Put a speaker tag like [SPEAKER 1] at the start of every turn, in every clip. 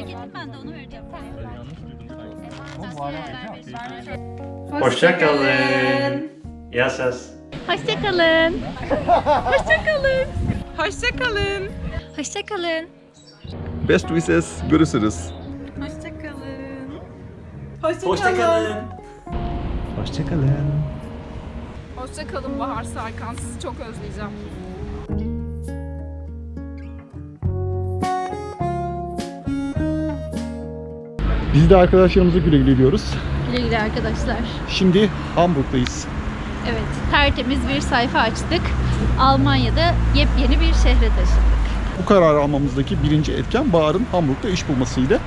[SPEAKER 1] Ceketim ben de onu vereceğim.
[SPEAKER 2] Hoşçakalın. Yasas.
[SPEAKER 1] Hoşçakalın. Hoşçakalın.
[SPEAKER 3] Hoşçakalın.
[SPEAKER 1] Hoşçakalın.
[SPEAKER 4] Best wishes. Görüşürüz.
[SPEAKER 3] Hoşçakalın.
[SPEAKER 2] Hoşçakalın. Hoşçakalın.
[SPEAKER 3] Hoşçakalın Bahar Sarkan. Sizi çok özleyeceğim.
[SPEAKER 4] Biz de arkadaşlarımıza güle güle diyoruz.
[SPEAKER 1] Güle güle arkadaşlar.
[SPEAKER 4] Şimdi Hamburg'dayız.
[SPEAKER 1] Evet, tertemiz bir sayfa açtık. Almanya'da yepyeni bir şehre taşındık.
[SPEAKER 4] Bu kararı almamızdaki birinci etken Bahar'ın Hamburg'da iş bulmasıydı.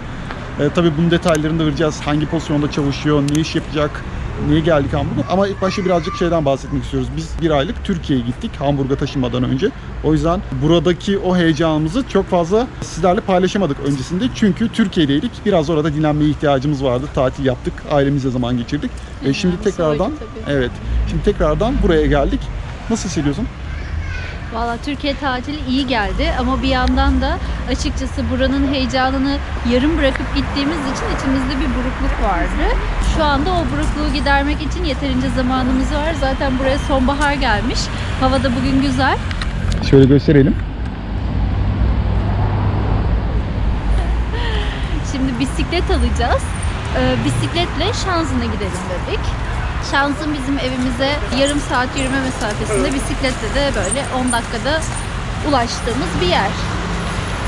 [SPEAKER 4] Ee, tabii bunun detaylarını da vereceğiz. Hangi pozisyonda çalışıyor, ne iş yapacak, niye geldik Hamburg'a. Ama ilk başta birazcık şeyden bahsetmek istiyoruz. Biz bir aylık Türkiye'ye gittik Hamburg'a taşınmadan önce. O yüzden buradaki o heyecanımızı çok fazla sizlerle paylaşamadık öncesinde. Çünkü Türkiye'deydik. Biraz orada dinlenmeye ihtiyacımız vardı. Tatil yaptık, ailemizle zaman geçirdik. Ve şimdi tekrardan, evet, şimdi tekrardan buraya geldik. Nasıl hissediyorsun?
[SPEAKER 1] Valla Türkiye tatili iyi geldi ama bir yandan da açıkçası buranın heyecanını yarım bırakıp gittiğimiz için içimizde bir burukluk vardı. Şu anda o burukluğu gidermek için yeterince zamanımız var. Zaten buraya sonbahar gelmiş. Hava da bugün güzel.
[SPEAKER 4] Şöyle gösterelim.
[SPEAKER 1] Şimdi bisiklet alacağız. Ee, bisikletle Şanzın'a gidelim dedik. Şanzın bizim evimize yarım saat yürüme mesafesinde bisikletle de böyle 10 dakikada ulaştığımız bir yer.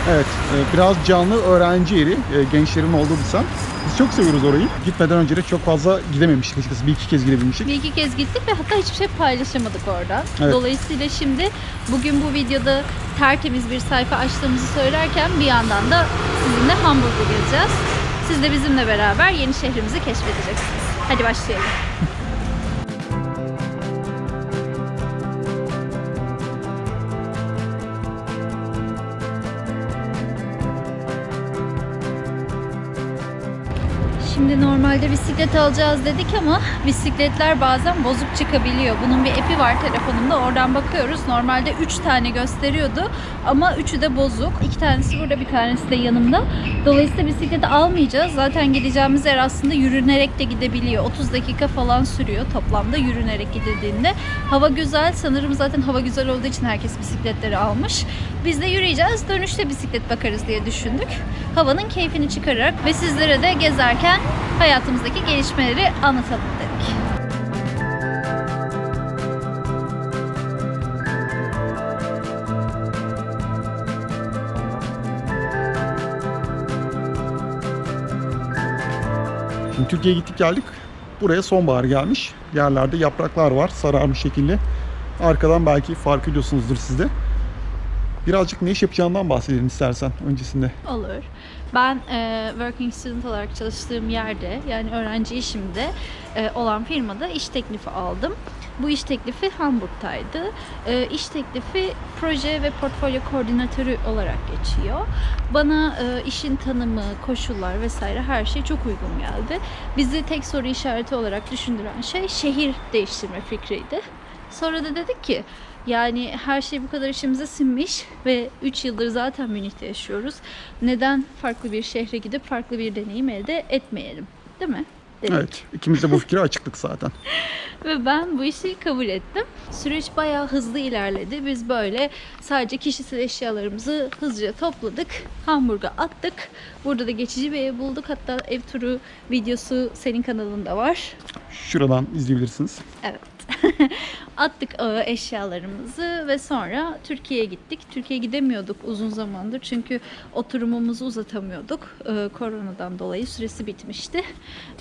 [SPEAKER 4] Evet, e, biraz canlı öğrenci yeri, e, gençlerin olduğu bir semt. Biz çok seviyoruz orayı. Gitmeden önce de çok fazla gidememiştik açıkçası. Bir iki kez gidebilmiştik.
[SPEAKER 1] Bir iki kez gittik ve hatta hiçbir şey paylaşamadık oradan.
[SPEAKER 4] Evet.
[SPEAKER 1] Dolayısıyla şimdi bugün bu videoda tertemiz bir sayfa açtığımızı söylerken bir yandan da sizinle Hamburg'u gezeceğiz. Siz de bizimle beraber yeni şehrimizi keşfedeceksiniz. Hadi başlayalım. Şimdi normalde bisiklet alacağız dedik ama bisikletler bazen bozuk çıkabiliyor. Bunun bir epi var telefonumda oradan bakıyoruz. Normalde 3 tane gösteriyordu ama üçü de bozuk. İki tanesi burada bir tanesi de yanımda. Dolayısıyla bisikleti almayacağız. Zaten gideceğimiz yer aslında yürünerek de gidebiliyor. 30 dakika falan sürüyor toplamda yürünerek gidildiğinde. Hava güzel. Sanırım zaten hava güzel olduğu için herkes bisikletleri almış. Biz de yürüyeceğiz. Dönüşte bisiklet bakarız diye düşündük. Havanın keyfini çıkararak ve sizlere de gezerken hayatımızdaki gelişmeleri anlatalım dedik.
[SPEAKER 4] Şimdi Türkiye'ye gittik geldik. Buraya sonbahar gelmiş. Yerlerde yapraklar var sararmış şekilde. Arkadan belki fark ediyorsunuzdur siz de. Birazcık ne iş yapacağından bahsedelim istersen öncesinde.
[SPEAKER 1] Olur. Ben e, working student olarak çalıştığım yerde yani öğrenci işimde e, olan firmada iş teklifi aldım. Bu iş teklifi Hamburg'taydı. E, iş teklifi proje ve portfolyo koordinatörü olarak geçiyor. Bana e, işin tanımı, koşullar vesaire her şey çok uygun geldi. Bizi tek soru işareti olarak düşündüren şey şehir değiştirme fikriydi. Sonra da dedik ki yani her şey bu kadar işimize sinmiş ve 3 yıldır zaten Münih'te yaşıyoruz. Neden farklı bir şehre gidip farklı bir deneyim elde etmeyelim? Değil mi? Dedik.
[SPEAKER 4] Evet, ikimiz de bu fikre açıklık zaten.
[SPEAKER 1] Ve ben bu işi kabul ettim. Süreç bayağı hızlı ilerledi. Biz böyle sadece kişisel eşyalarımızı hızlıca topladık. Hamburg'a attık. Burada da geçici bir ev bulduk. Hatta ev turu videosu senin kanalında var.
[SPEAKER 4] Şuradan izleyebilirsiniz.
[SPEAKER 1] Evet. Attık eşyalarımızı ve sonra Türkiye'ye gittik. Türkiye'ye gidemiyorduk uzun zamandır çünkü oturumumuzu uzatamıyorduk. E, Koronadan dolayı süresi bitmişti.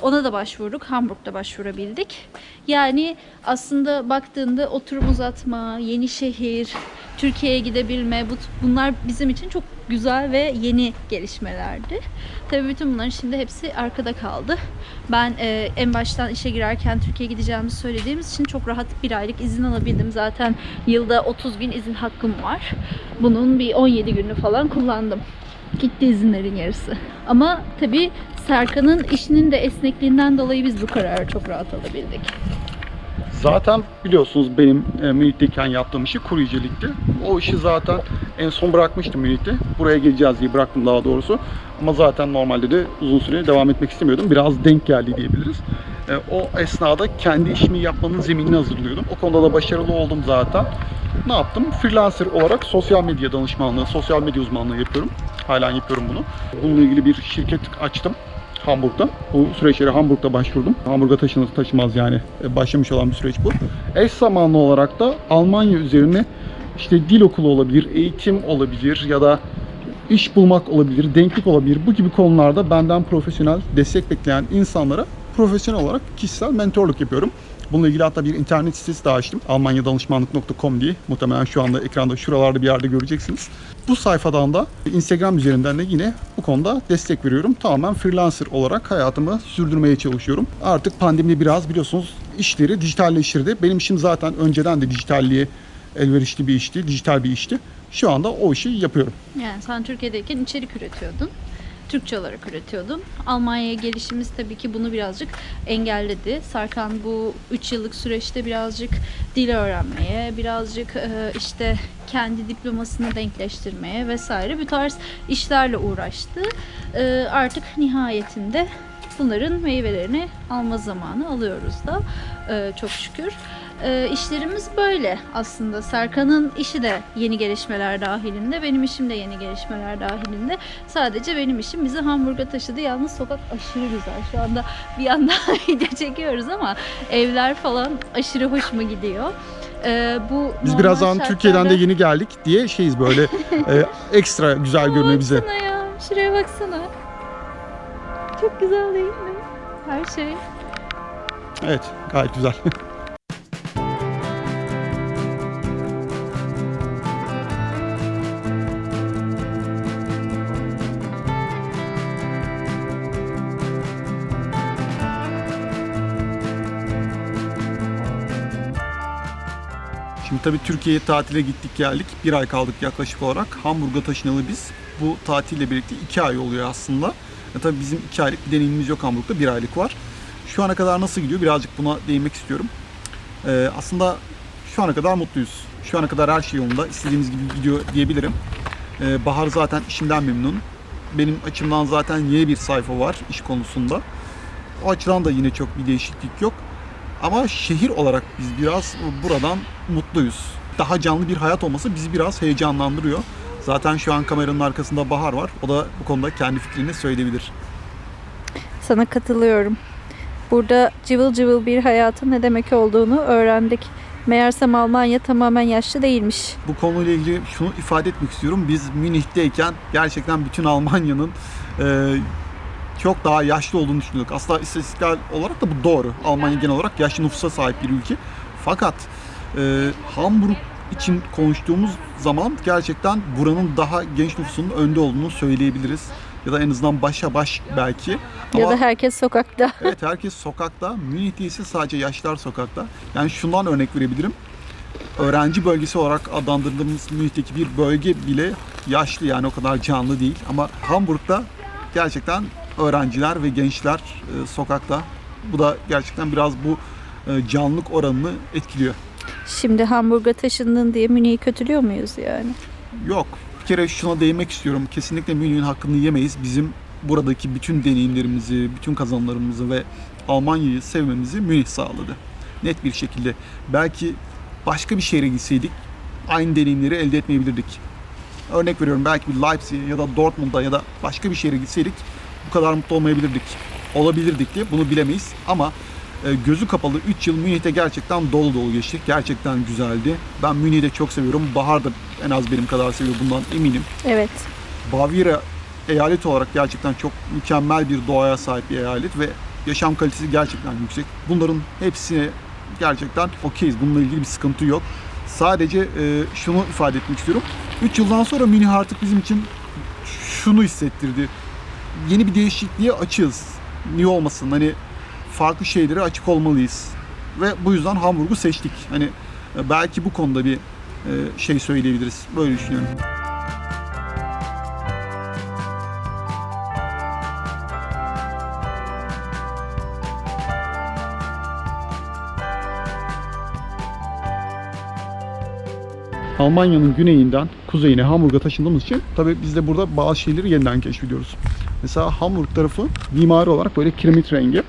[SPEAKER 1] Ona da başvurduk. Hamburg'da başvurabildik. Yani aslında baktığında oturum uzatma, yeni şehir, Türkiye'ye gidebilme bu, bunlar bizim için çok güzel ve yeni gelişmelerdi. Tabii bütün bunların şimdi hepsi arkada kaldı. Ben e, en baştan işe girerken Türkiye'ye gideceğimizi söylediğimiz için çok rahat bir aylık izin alabildim. Zaten yılda 30 gün izin hakkım var. Bunun bir 17 günü falan kullandım. Gitti izinlerin yarısı. Ama tabii Serkan'ın işinin de esnekliğinden dolayı biz bu kararı çok rahat alabildik.
[SPEAKER 4] Zaten biliyorsunuz benim e, Münih'teyken yaptığım işi kuryecilikti. O işi zaten en son bırakmıştım Münih'te. Buraya geleceğiz diye bıraktım daha doğrusu. Ama zaten normalde de uzun süre devam etmek istemiyordum. Biraz denk geldi diyebiliriz. E, o esnada kendi işimi yapmanın zeminini hazırlıyordum. O konuda da başarılı oldum zaten. Ne yaptım? Freelancer olarak sosyal medya danışmanlığı, sosyal medya uzmanlığı yapıyorum. Halen yapıyorum bunu. Bununla ilgili bir şirket açtım. Hamburg'da. Bu süreçlere Hamburg'da başvurdum. Hamburg'a taşınır taşımaz yani e, başlamış olan bir süreç bu. Eş zamanlı olarak da Almanya üzerine işte dil okulu olabilir, eğitim olabilir ya da iş bulmak olabilir, denklik olabilir. Bu gibi konularda benden profesyonel destek bekleyen insanlara profesyonel olarak kişisel mentorluk yapıyorum. Bununla ilgili hatta bir internet sitesi de açtım. almanyadanışmanlık.com diye. Muhtemelen şu anda ekranda şuralarda bir yerde göreceksiniz. Bu sayfadan da Instagram üzerinden de yine bu konuda destek veriyorum. Tamamen freelancer olarak hayatımı sürdürmeye çalışıyorum. Artık pandemi biraz biliyorsunuz işleri dijitalleştirdi. Benim işim zaten önceden de dijitalliğe elverişli bir işti, dijital bir işti. Şu anda o işi yapıyorum.
[SPEAKER 1] Yani sen Türkiye'deyken içerik üretiyordun. Türkçe olarak üretiyordun. Almanya'ya gelişimiz tabii ki bunu birazcık engelledi. Sarkan bu 3 yıllık süreçte birazcık dil öğrenmeye, birazcık e, işte kendi diplomasını denkleştirmeye vesaire bir tarz işlerle uğraştı. E, Artık nihayetinde bunların meyvelerini alma zamanı alıyoruz da e, çok şükür. E, işlerimiz böyle aslında. Serkan'ın işi de yeni gelişmeler dahilinde, benim işim de yeni gelişmeler dahilinde. Sadece benim işim bizi Hamburg'a taşıdı. Yalnız sokak aşırı güzel. Şu anda bir yandan video çekiyoruz ama evler falan aşırı hoşuma gidiyor. E, bu
[SPEAKER 4] Biz birazdan Türkiye'den de
[SPEAKER 1] şartlarda-
[SPEAKER 4] yeni geldik diye şeyiz böyle e, ekstra güzel görünüyor bize.
[SPEAKER 1] Baksana ya. Şuraya baksana. Çok güzel değil mi? Her şey.
[SPEAKER 4] Evet gayet güzel. Şimdi tabii Türkiye'ye tatile gittik geldik. Bir ay kaldık yaklaşık olarak. Hamburg'a taşınalı biz. Bu tatille birlikte iki ay oluyor aslında. E tabii bizim iki aylık bir deneyimimiz yok Hamburg'da. Bir aylık var. Şu ana kadar nasıl gidiyor? Birazcık buna değinmek istiyorum. Ee, aslında şu ana kadar mutluyuz. Şu ana kadar her şey yolunda. İstediğimiz gibi gidiyor diyebilirim. Ee, Bahar zaten işinden memnun. Benim açımdan zaten yeni bir sayfa var iş konusunda. O açıdan da yine çok bir değişiklik yok. Ama şehir olarak biz biraz buradan mutluyuz. Daha canlı bir hayat olması bizi biraz heyecanlandırıyor. Zaten şu an kameranın arkasında Bahar var. O da bu konuda kendi fikrini söyleyebilir.
[SPEAKER 1] Sana katılıyorum. Burada cıvıl cıvıl bir hayatın ne demek olduğunu öğrendik. Meğersem Almanya tamamen yaşlı değilmiş.
[SPEAKER 4] Bu konuyla ilgili şunu ifade etmek istiyorum. Biz Münih'teyken gerçekten bütün Almanya'nın e, çok daha yaşlı olduğunu düşünüyorduk. Aslında istatistikler olarak da bu doğru. Almanya genel olarak yaşlı nüfusa sahip bir ülke. Fakat e, Hamburg için konuştuğumuz zaman gerçekten buranın daha genç nüfusunun önde olduğunu söyleyebiliriz. Ya da en azından başa baş belki.
[SPEAKER 1] Ya
[SPEAKER 4] Ama-
[SPEAKER 1] da herkes sokakta.
[SPEAKER 4] Evet herkes sokakta. Münih'te ise sadece yaşlılar sokakta. Yani şundan örnek verebilirim. Öğrenci bölgesi olarak adlandırdığımız Münih'teki bir bölge bile yaşlı yani o kadar canlı değil. Ama Hamburg'da gerçekten öğrenciler ve gençler e, sokakta. Bu da gerçekten biraz bu e, canlılık oranını etkiliyor.
[SPEAKER 1] Şimdi Hamburg'a taşındın diye Münih'i kötülüyor muyuz yani?
[SPEAKER 4] Yok. Bir kere şuna değinmek istiyorum. Kesinlikle Münih'in hakkını yemeyiz. Bizim buradaki bütün deneyimlerimizi, bütün kazanımlarımızı ve Almanya'yı sevmemizi Münih sağladı. Net bir şekilde. Belki başka bir şehre gitseydik aynı deneyimleri elde etmeyebilirdik. Örnek veriyorum belki bir Leipzig ya da Dortmund'a ya da başka bir şehre gitseydik bu kadar mutlu olmayabilirdik. Olabilirdik diye bunu bilemeyiz ama e, gözü kapalı 3 yıl Münih'te gerçekten dolu dolu geçtik. Gerçekten güzeldi. Ben Münih'i de çok seviyorum. Bahar da en az benim kadar seviyor bundan eminim.
[SPEAKER 1] Evet.
[SPEAKER 4] Bavyera eyalet olarak gerçekten çok mükemmel bir doğaya sahip bir eyalet ve yaşam kalitesi gerçekten yüksek. Bunların hepsine gerçekten okeyiz. Bununla ilgili bir sıkıntı yok. Sadece e, şunu ifade etmek istiyorum. 3 yıldan sonra Münih artık bizim için şunu hissettirdi. Yeni bir değişikliğe açığız. Niye olmasın? Hani farklı şeylere açık olmalıyız. Ve bu yüzden Hamburg'u seçtik. Hani e, belki bu konuda bir e, şey söyleyebiliriz. Böyle düşünüyorum. Almanya'nın güneyinden kuzeyine Hamburg'a taşındığımız için tabii biz de burada bazı şeyleri yeniden keşfediyoruz. Mesela Hamburg tarafı mimari olarak böyle kiremit rengi.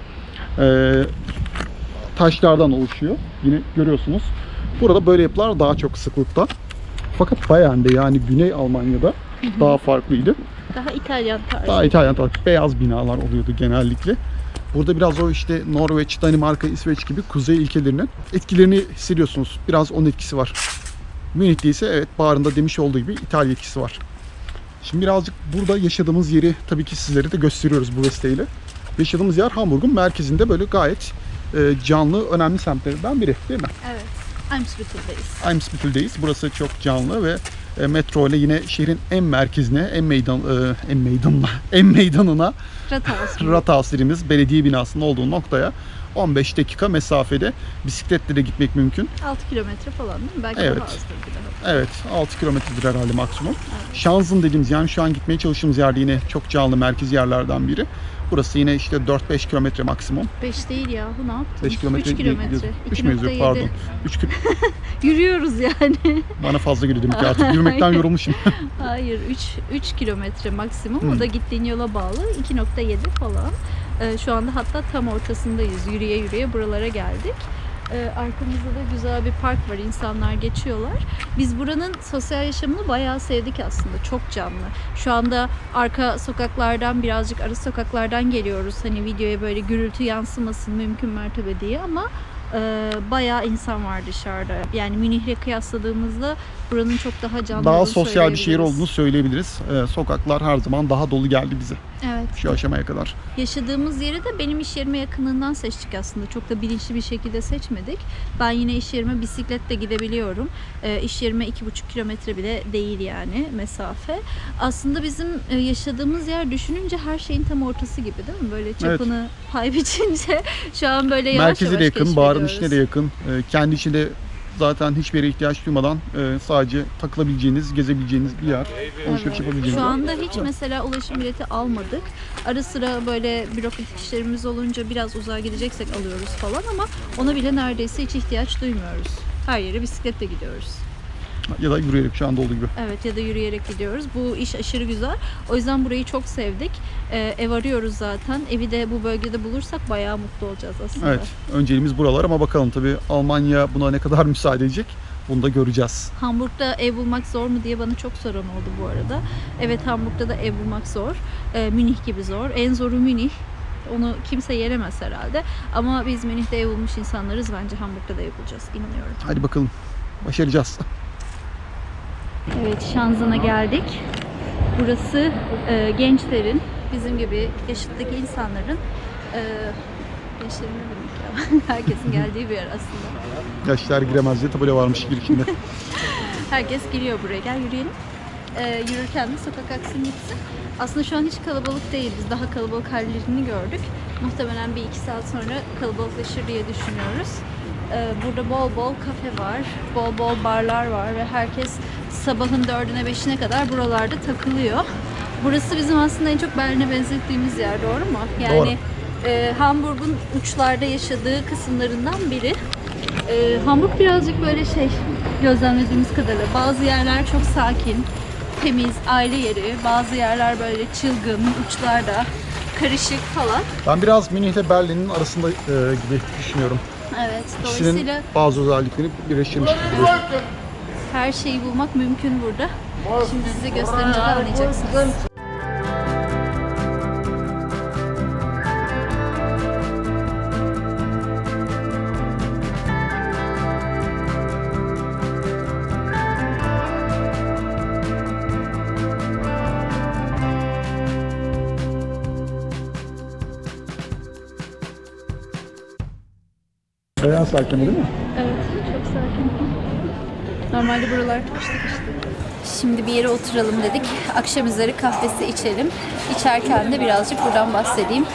[SPEAKER 4] Ee, taşlardan oluşuyor. Yine görüyorsunuz. Burada böyle yapılar daha çok sıklıkta. Fakat Bayern'de yani Güney Almanya'da daha farklıydı.
[SPEAKER 1] Daha İtalyan tarzı.
[SPEAKER 4] Daha İtalyan tarzı beyaz binalar oluyordu genellikle. Burada biraz o işte Norveç, Danimarka, İsveç gibi kuzey ülkelerinin etkilerini hissediyorsunuz. Biraz onun etkisi var. Münih'te ise evet bağrında demiş olduğu gibi İtalya etkisi var. Şimdi birazcık burada yaşadığımız yeri tabii ki sizlere de gösteriyoruz bu vesileyle. Yaşadığımız yer Hamburg'un merkezinde böyle gayet e, canlı, önemli semtlerinden biri değil mi?
[SPEAKER 1] Evet. Eimsbüttel'deyiz.
[SPEAKER 4] Eimsbüttel'deyiz. Burası çok canlı ve e, metro ile yine şehrin en merkezine, en meydan, e, en meydanına, en meydanına
[SPEAKER 1] Rathaus.
[SPEAKER 4] Rathaus dediğimiz belediye binasının olduğu noktaya 15 dakika mesafede bisikletle de gitmek mümkün.
[SPEAKER 1] 6 kilometre falan değil mi? Belki
[SPEAKER 4] Evet.
[SPEAKER 1] daha azdır bir daha.
[SPEAKER 4] Evet 6 kilometredir herhalde maksimum. Şanzın dediğimiz yani şu an gitmeye çalıştığımız yerde yine çok canlı merkez yerlerden biri. Burası yine işte 4-5 kilometre maksimum.
[SPEAKER 1] 5 değil yahu ne yaptın?
[SPEAKER 4] 5 kilometre
[SPEAKER 1] 3
[SPEAKER 4] değil,
[SPEAKER 1] kilometre.
[SPEAKER 4] 3 mü yazıyor
[SPEAKER 1] 2.7.
[SPEAKER 4] pardon. 3
[SPEAKER 1] Yürüyoruz yani.
[SPEAKER 4] bana fazla geliyor demek artık yürümekten yorulmuşum.
[SPEAKER 1] Hayır 3 3 kilometre maksimum.
[SPEAKER 4] Hmm.
[SPEAKER 1] O da gittiğin yola bağlı. 2.7 falan. Ee, şu anda hatta tam ortasındayız. Yürüye yürüye buralara geldik. Ee, arkamızda da güzel bir park var. İnsanlar geçiyorlar. Biz buranın sosyal yaşamını bayağı sevdik aslında. Çok canlı. Şu anda arka sokaklardan birazcık ara sokaklardan geliyoruz. Hani videoya böyle gürültü yansımasın mümkün mertebe diye ama e, bayağı insan var dışarıda. Yani Münih'le kıyasladığımızda buranın çok daha canlı
[SPEAKER 4] Daha sosyal bir şehir olduğunu söyleyebiliriz. Ee, sokaklar her zaman daha dolu geldi bize
[SPEAKER 1] Evet.
[SPEAKER 4] şu aşamaya kadar.
[SPEAKER 1] Yaşadığımız yeri de benim iş yerime yakınından seçtik aslında. Çok da bilinçli bir şekilde seçmedik. Ben yine iş yerime bisikletle gidebiliyorum. E, iş yerime iki buçuk kilometre bile değil yani mesafe. Aslında bizim e, yaşadığımız yer düşününce her şeyin tam ortası gibi değil mi? Böyle çapını pay biçince şu an böyle yavaş
[SPEAKER 4] Merkeze
[SPEAKER 1] yavaş
[SPEAKER 4] yakın, Bahar'ın içine de yakın. Ee, kendi içinde zaten hiçbir yere ihtiyaç duymadan e, sadece takılabileceğiniz, gezebileceğiniz bir yer. Alışveriş yapabileceğiniz
[SPEAKER 1] Şu anda hiç mesela ulaşım bileti almadık. Ara sıra böyle bürokratik işlerimiz olunca biraz uzağa gideceksek alıyoruz falan ama ona bile neredeyse hiç ihtiyaç duymuyoruz. Her yere bisikletle gidiyoruz.
[SPEAKER 4] Ya da yürüyerek şu anda olduğu gibi.
[SPEAKER 1] Evet ya da yürüyerek gidiyoruz. Bu iş aşırı güzel. O yüzden burayı çok sevdik. Ee, ev arıyoruz zaten. Evi de bu bölgede bulursak bayağı mutlu olacağız aslında.
[SPEAKER 4] Evet, önceliğimiz buralar ama bakalım tabii Almanya buna ne kadar müsaade edecek bunu da göreceğiz.
[SPEAKER 1] Hamburg'da ev bulmak zor mu diye bana çok soran oldu bu arada. Evet Hamburg'da da ev bulmak zor. Ee, Münih gibi zor. En zoru Münih. Onu kimse yenemez herhalde. Ama biz Münih'te ev bulmuş insanlarız. Bence Hamburg'da da ev bulacağız. İnanıyorum.
[SPEAKER 4] Hadi bakalım, başaracağız.
[SPEAKER 1] Evet Şanzın'a geldik. Burası e, gençlerin, bizim gibi yaşıttaki insanların e, gençlerin ne demek ya? Herkesin geldiği bir yer aslında.
[SPEAKER 4] Yaşlar giremez diye tabela varmış girişinde.
[SPEAKER 1] Herkes geliyor buraya. Gel yürüyelim. Ee, yürürken de sokak aksın gitsin. Aslında şu an hiç kalabalık değil. Biz daha kalabalık hallerini gördük. Muhtemelen bir iki saat sonra kalabalıklaşır diye düşünüyoruz. Ee, burada bol bol kafe var. Bol bol barlar var ve herkes sabahın dördüne beşine kadar buralarda takılıyor. Burası bizim aslında en çok Berlin'e benzettiğimiz yer doğru mu? Yani
[SPEAKER 4] Doğru.
[SPEAKER 1] e, Hamburg'un uçlarda yaşadığı kısımlarından biri. Ee, Hamburg birazcık böyle şey gözlemlediğimiz kadarıyla bazı yerler çok sakin, temiz, aile yeri. Bazı yerler böyle çılgın, uçlarda karışık falan.
[SPEAKER 4] ben biraz Münih ile Berlin'in arasında e, gibi düşünüyorum.
[SPEAKER 1] Evet,
[SPEAKER 4] İkisinin
[SPEAKER 1] dolayısıyla
[SPEAKER 4] bazı özellikleri birleştirmiş
[SPEAKER 1] her şeyi bulmak mümkün burada. Şimdi size gösterince de anlayacaksınız.
[SPEAKER 4] Bayağı sakin değil mi?
[SPEAKER 1] Evet, çok sakin. Normalde buralar çok sıkıştı. Şimdi bir yere oturalım dedik. Akşam üzeri kahvesi içelim. İçerken de birazcık buradan bahsedeyim.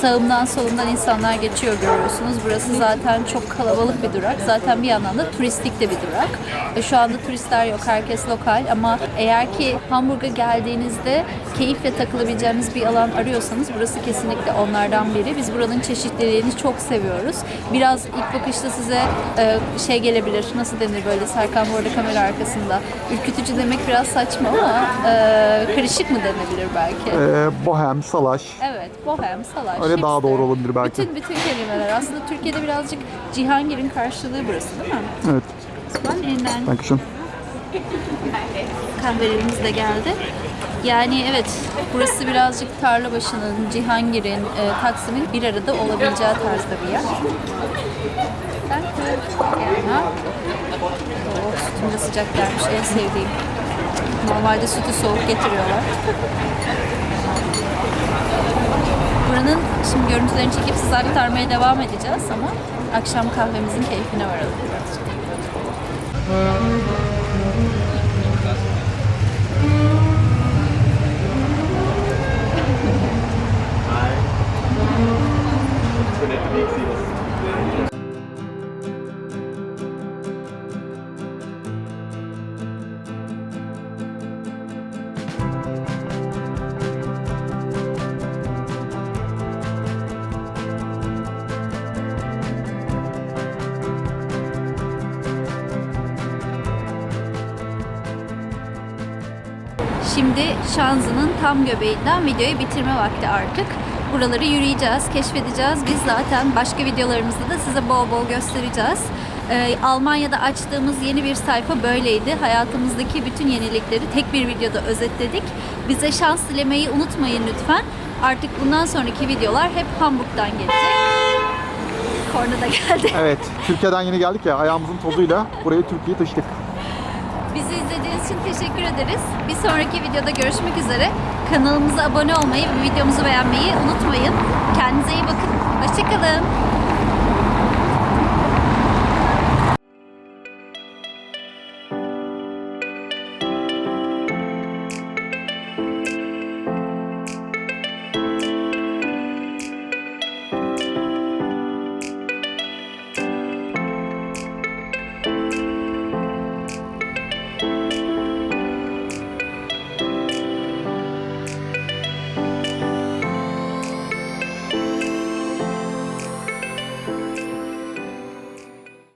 [SPEAKER 1] Sağımdan solumdan insanlar geçiyor görüyorsunuz. Burası zaten çok kalabalık bir durak. Zaten bir yandan da turistik de bir durak. E, Şu anda turistler yok, herkes lokal ama eğer ki Hamburg'a geldiğinizde keyifle takılabileceğiniz bir alan arıyorsanız burası kesinlikle onlardan biri. Biz buranın çeşitliliğini çok seviyoruz. Biraz ilk bakışta size e, şey gelebilir, nasıl denir böyle Serkan bu arada kamera arkasında. Ürkütücü demek biraz saçma ama e, karışık mı denebilir belki?
[SPEAKER 4] Ee, bohem, salaş.
[SPEAKER 1] Evet, bohem, salaş,
[SPEAKER 4] Öyle daha doğru olabilir belki.
[SPEAKER 1] Bütün bütün kelimeler. Aslında Türkiye'de birazcık Cihangir'in karşılığı burası değil mi?
[SPEAKER 4] Evet.
[SPEAKER 1] Elinden
[SPEAKER 4] Dankeschön.
[SPEAKER 1] kahvelerimiz de geldi. Yani evet, burası birazcık Tarlabaşı'nın, Cihangir'in, e, Taksim'in bir arada olabileceği tarzda bir yer. Ben yana. Oh, sütüm de sıcak gelmiş, en sevdiğim. Normalde sütü soğuk getiriyorlar. Buranın şimdi görüntülerini çekip size aktarmaya devam edeceğiz ama akşam kahvemizin keyfine varalım birazcık. Şanzı'nın tam göbeğinden videoyu bitirme vakti artık. Buraları yürüyeceğiz, keşfedeceğiz. Biz zaten başka videolarımızda da size bol bol göstereceğiz. Ee, Almanya'da açtığımız yeni bir sayfa böyleydi. Hayatımızdaki bütün yenilikleri tek bir videoda özetledik. Bize şans dilemeyi unutmayın lütfen. Artık bundan sonraki videolar hep Hamburg'dan gelecek. Korna da geldi.
[SPEAKER 4] Evet, Türkiye'den yeni geldik ya ayağımızın tozuyla burayı Türkiye'ye taşıdık.
[SPEAKER 1] Bizi izlediğiniz için teşekkür ederiz. Bir sonraki videoda görüşmek üzere. Kanalımıza abone olmayı ve videomuzu beğenmeyi unutmayın. Kendinize iyi bakın. Hoşçakalın.